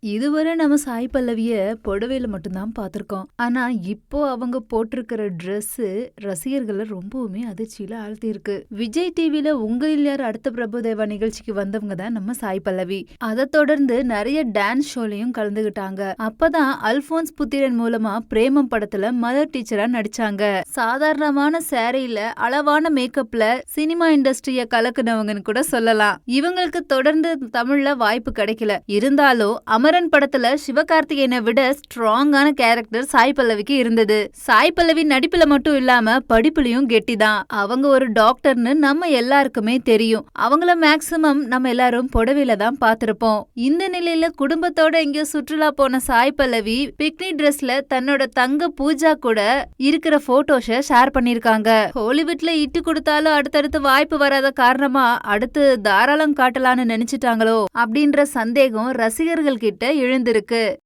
இதுவரை நம்ம சாய் பல்லவிய புடவையில மட்டும்தான் பார்த்திருக்கோம். ஆனா, இப்போ அவங்க போட்டிருக்கிற ட்ரெஸ் ரசிகர்களை ரொம்பவுமே அதிர்ச்சியில ஆழ்த்தியிருக்கு. விஜய் டிவில உங்களில் யார் அடுத்த பிரபுதேவா நிகழ்ச்சிக்கு வந்தவங்க தான் நம்ம சாய் பல்லவி. அதை தொடர்ந்து நிறைய டான்ஸ் ஷோலையும் கலந்துகிட்டாங்க. அப்பதான் அல்போன்ஸ் புத்திரன் மூலமா பிரேமம் படத்துல மதர் டீச்சரா நடிச்சாங்க. சாதாரணமான சாரியில அளவான மேக்கப்ல சினிமா இண்டஸ்ட்ரிய கலக்குனவங்கன்னு கூட சொல்லலாம். இவங்களுக்கு தொடர்ந்து தமிழ்ல வாய்ப்பு கிடைக்கல. இருந்தாலும் அமரன் படத்துல சிவகார்த்திகேயனை விட ஸ்ட்ராங்கான கேரக்டர் சாய் பல்லவிக்கு இருந்தது. சாய் பல்லவி நடிப்புல மட்டும் இல்லாம படிப்புலயும் கெட்டிதான். அவங்க ஒரு டாக்டர்னு நம்ம எல்லாருக்குமே தெரியும். அவங்கள மேக்ஸிமம் நம்ம எல்லாரும் புடவையில தான் பார்த்திருப்போம். இந்த நிலையில குடும்பத்தோட எங்கேயோ சுற்றுலா போன சாய் பல்லவி பிக்னிக் ட்ரெஸ்ல தன்னோட தங்க பூஜா கூட இருக்கிற போட்டோஸ ஷேர் பண்ணிருக்காங்க. ஹாலிவுட்ல இட்டு கொடுத்தாலும் அடுத்தடுத்து வாய்ப்பு வராத காரணமா அடுத்து தாராளம் காட்டலான்னு நினைச்சிட்டாங்களோ அப்படின்ற சந்தேகம் ரசிகர்கள் கிட்ட கிட்ட எழுந்திருக்கு.